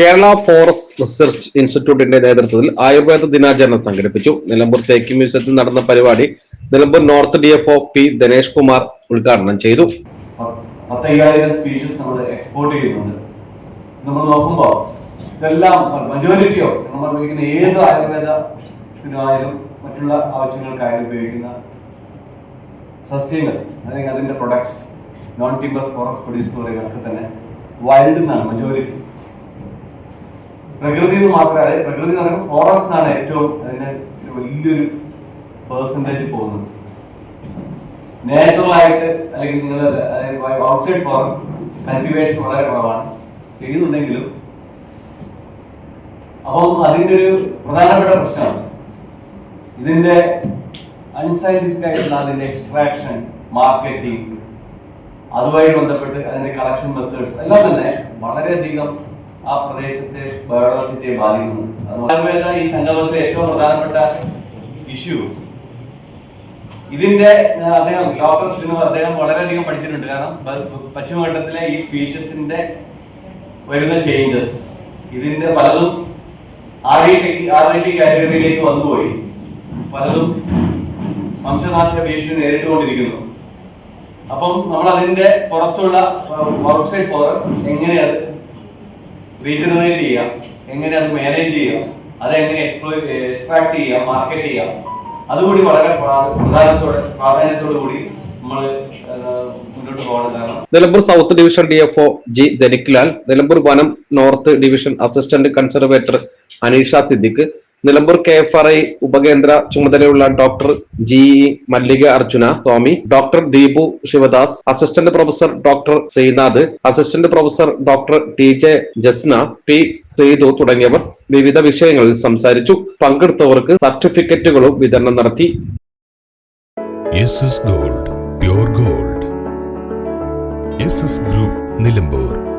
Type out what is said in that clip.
Kerala forest research ഇൻസ്റ്റിറ്റ്യൂട്ടിന്റെ നേതൃത്വത്തിൽ ആയുർവേദ ദിനാചരണം സംഘടിപ്പിച്ചു. നിലമ്പൂർ തേക്ക് മ്യൂസിയത്തിൽ നടന്ന പരിപാടി Nilambur north D F O P Dinesh Kumar ഉദ്ഘാടനം ചെയ്തു. പത്തയ്യായിരം സ്പീഷീസ് നമ്മൾ എക്സ്പോർട്ട് ചെയ്യുന്നുണ്ട്. നമ്മൾ നോക്കുമ്പോൾ ഇതെല്ലാം നമ്മൾ ഉപയോഗിക്കുന്ന മറ്റുള്ള ആവശ്യങ്ങൾക്കായാലും ഉപയോഗിക്കുന്ന സസ്യങ്ങൾ അല്ലെങ്കിൽ അതിന്റെ products non timber forest produce പോലെ പറയുന്നതൊക്കെ തന്നെ വൈൽഡ് എന്നാണ് മജോറിറ്റി പ്രകൃതി എന്ന് മാത്രമല്ല പ്രകൃതി എന്ന് പറയുമ്പോൾ ഫോറസ്റ്റ് ആണ് ഏറ്റവും അതിന് വലിയൊരു പേഴ്സന്റേജ് പോകുന്നത്. നാച്ചുറൽ ആയിട്ട് അല്ലെങ്കിൽ നിങ്ങൾ ഔട്ട്സൈഡ് ഫോറസ്റ്റ് കൾട്ടിവേഷൻ വളരെ കുറവാണ്. ചെയ്യുന്നുണ്ടെങ്കിലും അപ്പം അതിന്റെ ഒരു പ്രധാനപ്പെട്ട പ്രശ്നമാണ് ഇതിന്റെ അൺസൈന്റിഫിക് ആയിട്ടുള്ള അതിന്റെ എക്സ്ട്രാക്ഷൻ മാർക്കറ്റിംഗ് അതുമായി ബന്ധപ്പെട്ട് അതിന്റെ കളക്ഷൻ മെത്തേഡ്സ് എല്ലാം തന്നെ വളരെയധികം ആ പ്രദേശത്തെ ബയോഡൈവേഴ്സിറ്റിയെ ബാധിക്കുന്നു. അതുപോലെ ഈ സംഗമത്തിലെ ഏറ്റവും പ്രധാനപ്പെട്ട ഇഷ്യൂ. ഇതിന്റെ അദ്ദേഹം ലോക്കൽ ശ്രീനിവാസ് അദ്ദേഹം വളരെയധികം പഠിച്ചിട്ടുണ്ട്. കാരണം പശ്ചിമഘട്ടത്തിലെ ഈ സ്പീഷ്യസിന്റെ വരുന്ന ചേഞ്ചസ് ഇതിന്റെ പലതും ആർ ടി കാറ്റഗറിയിലേക്ക് വന്നുപോയി. പലതും വംശനാശ ഭീഷണി നേരിട്ടുകൊണ്ടിരിക്കുന്നു. അപ്പം നമ്മൾ അതിന്റെ പുറത്തുള്ള ഔട്ട്സൈഡ് ഫോറസ്റ്റ് എങ്ങനെ അത് റീജനറേറ്റ് ചെയ്യാം. എങ്ങനെ അത് മാനേജ് ചെയ്യാം. അതെങ്ങനെ എക്സ്പ്ലോ എക്സ്ട്രാക്ട് ചെയ്യാം മാർക്കറ്റ് ചെയ്യാം. അതുകൂടി വളരെ പ്രാ- പ്രധാനത്തോടെ പ്രാധാന്യത്തോടു കൂടി നമ്മൾ Nilambur south division D F O G Dhaniklal Nilambur വനം north division assistant conservator Aneesha Siddique Nilambur K F R I ഉപകേന്ദ്ര ചുമതലയുള്ള doctor G E Mallika Arjuna Swamy doctor Deepu Sivadas assistant professor doctor Sreenath assistant professor doctor T J Jasna P Sreethu തുടങ്ങിയവർ വിവിധ വിഷയങ്ങളിൽ സംസാരിച്ചു. പങ്കെടുത്തവർക്ക് സർട്ടിഫിക്കറ്റുകളും വിതരണം നടത്തി. Gold gold group Nilambur